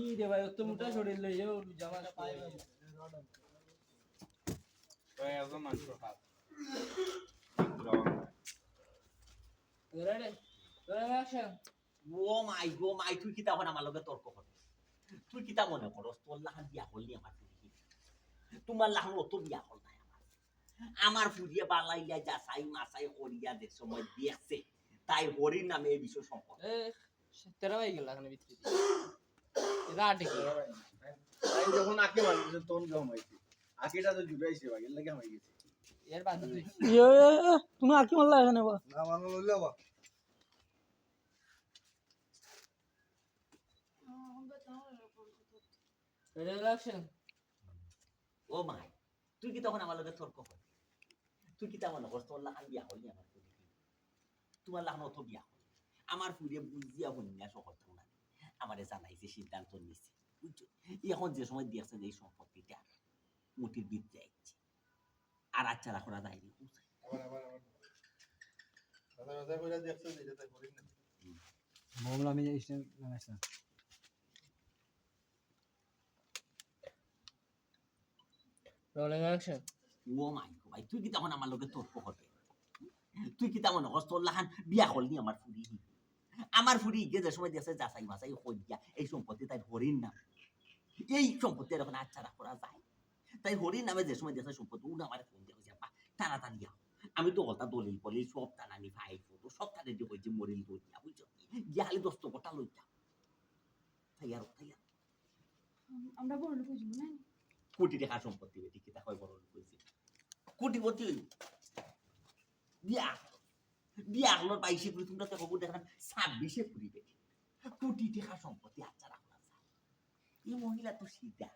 কি রে ভাই অত মোটা শরীর লইয়ে জামা পায় একজন মাংস খাত রেডি রেডি অ্যাকশন ও মাই গো মাই তুই কিতা হন আমার লগে তর্ক কর তুই কিতা মনে করস? তোর লাহান বিয়া হলি আমার ফুরি তোমার লাহান অত বিয়া হল নাই আমার। আমার ফুরিয়ে বালাইয়া যাচাই মাসাই করিয়া যে সময় দেখছে তাই হরির নামে এই বিষয় সম্পর্ক। এ তেরা ভাই গেল এখানে ভিতরে। এটা আটে কি যখন আঁকে মারছি তখন জমাইছি আঁকিটা তো জুড়াইছে ভাই লাগে হয়ে গেছে। এর বাদ তুই ইয়ে তুমি আঁকি মারলা এখানে বা না লইলে বা রেডি ও মাই তুই কি তখন আমার লগে তর্ক কর? তুই কি মনে তোর লাহান বিয়া হলি আমার তোমার লাহান অত বিয়া আমার ফুরিয়ে বুঝিয়া হইনা সকল আমারে জানাইছে সিদ্ধান্ত নিছে এখন যে সময় দেখছে যে এই সম্পত্তিটা মুটির বিদ যাইছে আর আচ্ছা রাখা যায়নি আবার আবার আবার দাদা দাদা কইরা দেখছ যেটা তাই করি না বললাম আমি রোলিং অ্যাকশন ও মাই গো ভাই তুই কি তখন আমার লগে তর্ক করবে তুই কি তেমন হস তোর লাহান বিয়া করলি আমার ফুরি আমার ফুরি গিয়ে যে সময় দেশে যাচাই বাছাই হইয়া এই সম্পত্তি তাই হরিণ নাম। এই সম্পত্তি এখন আচ্ছা করা যায়। তাই হরিণ নামে যে সময় দেশের সম্পত্তি উনি আমার ফোন দিয়ে হয়েছে তাড়াতাড়ি আমি তো কথা দলিল পলিল সব টানানি ফাইল ফটো সব তাদের দিয়ে হয়েছে মরিল লইয়া বুঝছ গিয়া খালি দশ টাকাটা লইয়া তাই আর তাই আর আমরা বড় লোক হইছি না কোটি টাকা সম্পত্তি বেটি কিতা হয় বড় লোক হইছে? কোটিপতি বিয়া বিয়া হলো বাইশে কুড়ি তোমরা তো খবর দেখান ছাব্বিশে কুড়ি বেটি কোটি টাকা সম্পত্তি আচ্ছা রাখা যায়। এই মহিলা তো সিধা।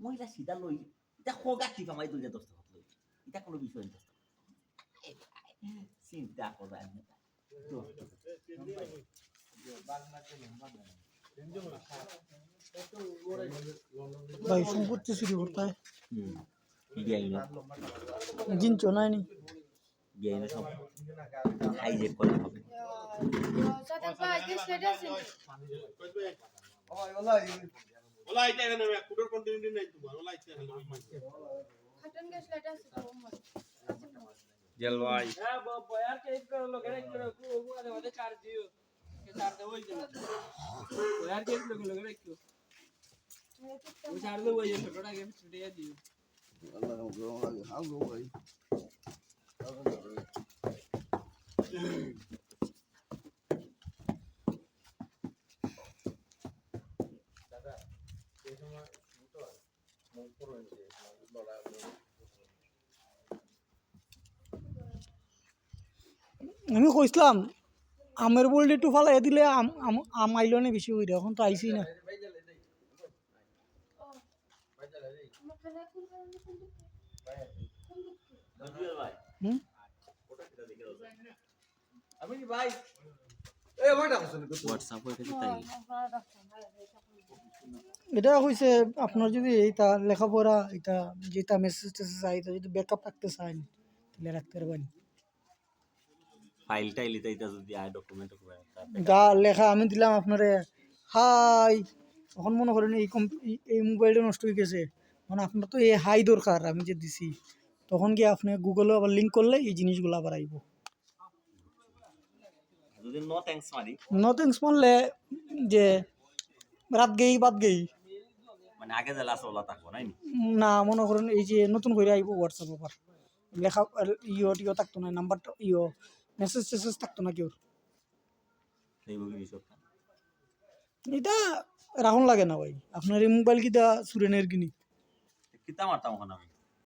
মহিলা সিধা লই এটা হোগা ঠিক আমায় দুইটা দশ টাকা লই। এটা কোনো বিষয় দশ চিন্তা করা আমি ভাই। সম্পত্তি চুরি করতে হয়। জিনছো নাইনি বিয়া সব হাইজেক করে হবে। জলওয়াই। হ্যাঁ বয়ার কে করে লোক রে করে কো ও আরে ওদের চার দিও কে চার দে ওই দিন বয়ার কে লোক লোক রে কিও ও চার দে ওই ছোটটা কে ছুটে দিও আল্লাহ গো হাল গো ভাই। আমি কইছিলাম, আমের বলটি একটু ফালাই দিলে আম আম- আইলো না বেশি হইরে এখন তো আইসি না। আমার হুম আমি কি ভাই এটা হইছে আপনার যদি এইটা লেখাপড়া এটা যেটা মেসেজ টেসেজ চাই যদি ব্যাকআপ রাখতে চান তাহলে রাখতে পারবেন ফাইল টাইল এটা এটা যদি আয় ডকুমেন্ট গা লেখা আমি দিলাম আপনারে হাই তখন মনে করেন এই কম- এই- এই মোবাইলটা নষ্ট হয়ে গেছে মানে আপনার তো এই হাই দরকার আমি যে দিছি তখন গিয়ে আপনি গুগলে আবার লিঙ্ক করলে এই জিনিসগুলো আবার আইব। নো নথিংস মারলে যে রাত গেই বাদ গেই মানে আগে যে লাস ওলা থাকব নাই না? মনে করেন এই যে নতুন করে আইব হোয়াটসঅ্যাপ আবার। লেখা ইয়ো টিও থাকতো না নাম্বারটা ইয়ো মেসেজ টেসেজ থাকতো না কেউ এটা রাখুন লাগে না ভাই। আপনার এই মোবাইল কিটা সুরেনের কিনি কিতা মারতাম ওখানে আমি?